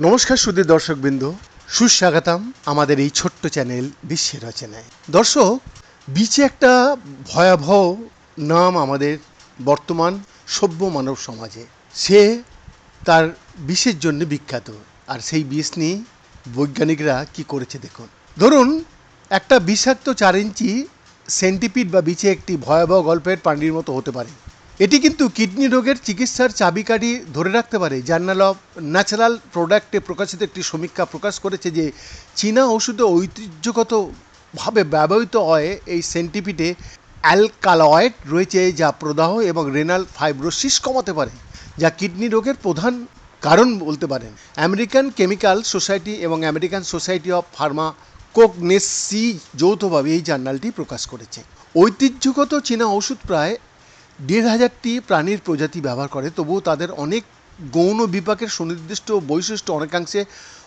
নমস্কার সুদীর দর্শকবৃন্দ, সুস্বাগতম আমাদের এই ছোট্ট চ্যানেল বিশ্বের রচনায়। দর্শক, বিচে একটা ভয়াবহ নাম আমাদের বর্তমান সভ্য মানব সমাজে। সে তার বিষের জন্য বিখ্যাত। আর সেই বিষ নিয়ে বৈজ্ঞানিকরা কি করেছে দেখুন। ধরুন, একটা বিষাক্ত চার ইঞ্চি সেন্টিপিড বা বিচে একটি ভয়াবহ গল্পের পানির মতো হতে পারে। এটি কিন্তু কিডনি রোগের চিকিৎসার চাবিকাঠি ধরে রাখতে পারে। জার্নাল অফ ন্যাচারাল প্রোডাক্টে প্রকাশিত একটি সমীক্ষা প্রকাশ করেছে যে, চীনা ওষুধে ঐতিহ্যগতভাবে ব্যবহৃত হয় এই সেন্টিপিটে অ্যালকালয়েড রয়েছে যা প্রদাহ এবং রেনাল ফাইব্রোসিস কমাতে পারে, যা কিডনি রোগের প্রধান কারণ বলতে পারেন। আমেরিকান কেমিক্যাল সোসাইটি এবং American society of pharmacognosy যৌথভাবে এই জার্নালটি প্রকাশ করেছে। ঐতিহ্যগত চীনা ওষুধ প্রায় দেড় হাজারটি প্রাণীর প্রজাতি ব্যবহার করে, তবুও তাদের অনেক গৌণ বিপাকের সুনির্দিষ্ট বৈশিষ্ট্য অনেকাংশে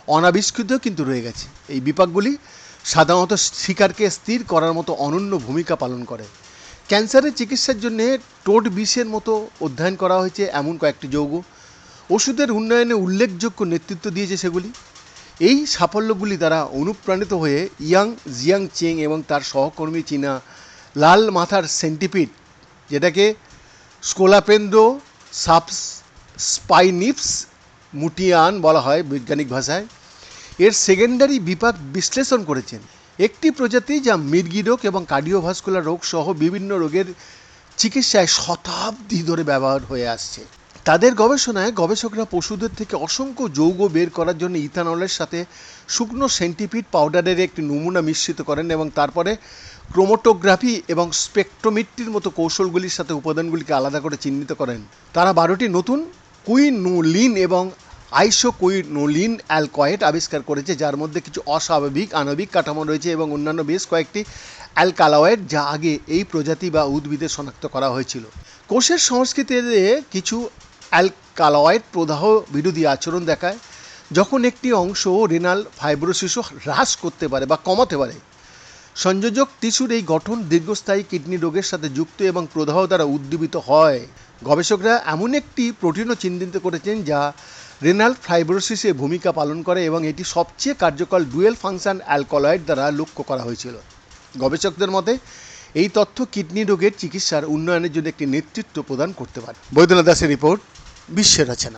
অনাবিষ্কৃত কিন্তু রয়ে গেছে। এই বিপাকগুলি সাধারণত শিকারকে স্থির করার মতো অনন্য ভূমিকা পালন করে। ক্যান্সারের চিকিৎসার জন্য টোট বিষের মতো অধ্যয়ন করা হয়েছে এমন কয়েকটি যৌগ। ওষুধের উন্নয়নে উল্লেখযোগ্য নেতৃত্ব দিয়েছে সেগুলি। এই সাফল্যগুলি দ্বারা অনুপ্রাণিত হয়ে ইয়াং জিয়াং চেং এবং তার সহকর্মী চীনা লাল মাথার সেন্টিপিড যেটাকে স্কোলাপেন্দ্রো সাপস স্পাইনিপস মুটিয়ান বলা হয় বৈজ্ঞানিক ভাষায়। এর সেকেন্ডারি বিপাক বিশ্লেষণ করেছেন। একটি প্রজাতি যা মির্গি রোগ এবং কার্ডিওভাস্কুলার রোগ সহ বিভিন্ন রোগের চিকিৎসায় শতাব্দী ধরে ব্যবহার হয়ে আসছে। তাদের গবেষণায় গবেষকরা পশুদের থেকে অসংখ্য যৌগ বের করার জন্য ইথানলের সাথে শুকনো সেন্টিপিড পাউডারের একটি নমুনা মিশ্রিত করেন এবং তারপরে ক্রোমোটোগ্রাফি এবং স্পেকট্রোমিট্রির মতো কৌশলগুলির সাথে উপাদানগুলিকে আলাদা করে চিহ্নিত করেন। তারা বারোটি নতুন কুইনোলিন এবং আইসোকুইনোলিন অ্যালকয়েড আবিষ্কার করেছে, যার মধ্যে কিছু অস্বাভাবিক, আণবিক কাঠামো রয়েছে এবং অন্যান্য বেশ কয়েকটি অ্যালকালয়েড যা আগে এই প্রজাতি বা উদ্ভিদে শনাক্ত করা হয়েছিল। কোষের সংস্কৃতিতে কিছু অ্যালকালয়েড প্রদাহ বিরোধী আচরণ দেখায়। যখন একটি অংশ রেনাল ফাইব্রোসিসও হ্রাস করতে পারে বা কমাতে পারে, সংযোজক টিস্যুর এই গঠন দীর্ঘস্থায়ী কিডনি রোগের সাথে যুক্ত এবং প্রদাহ দ্বারা উদ্দীপিত হয়। গবেষকরা এমন একটি প্রোটিনও চিহ্নিত করেছেন যা রেনাল ফাইব্রোসিসে ভূমিকা পালন করে এবং এটি সবচেয়ে কার্যকর ডুয়েল ফাংশন অ্যালকলয়েড দ্বারা লক্ষ্য করা হয়েছিল। গবেষকদের মতে এই তথ্য কিডনি রোগের চিকিৎসার উন্নয়নের জন্য একটি নেতৃত্ব প্রদান করতে পারে। বৈদ্যনাথ দাসের রিপোর্ট, বিশ্বের রচনা।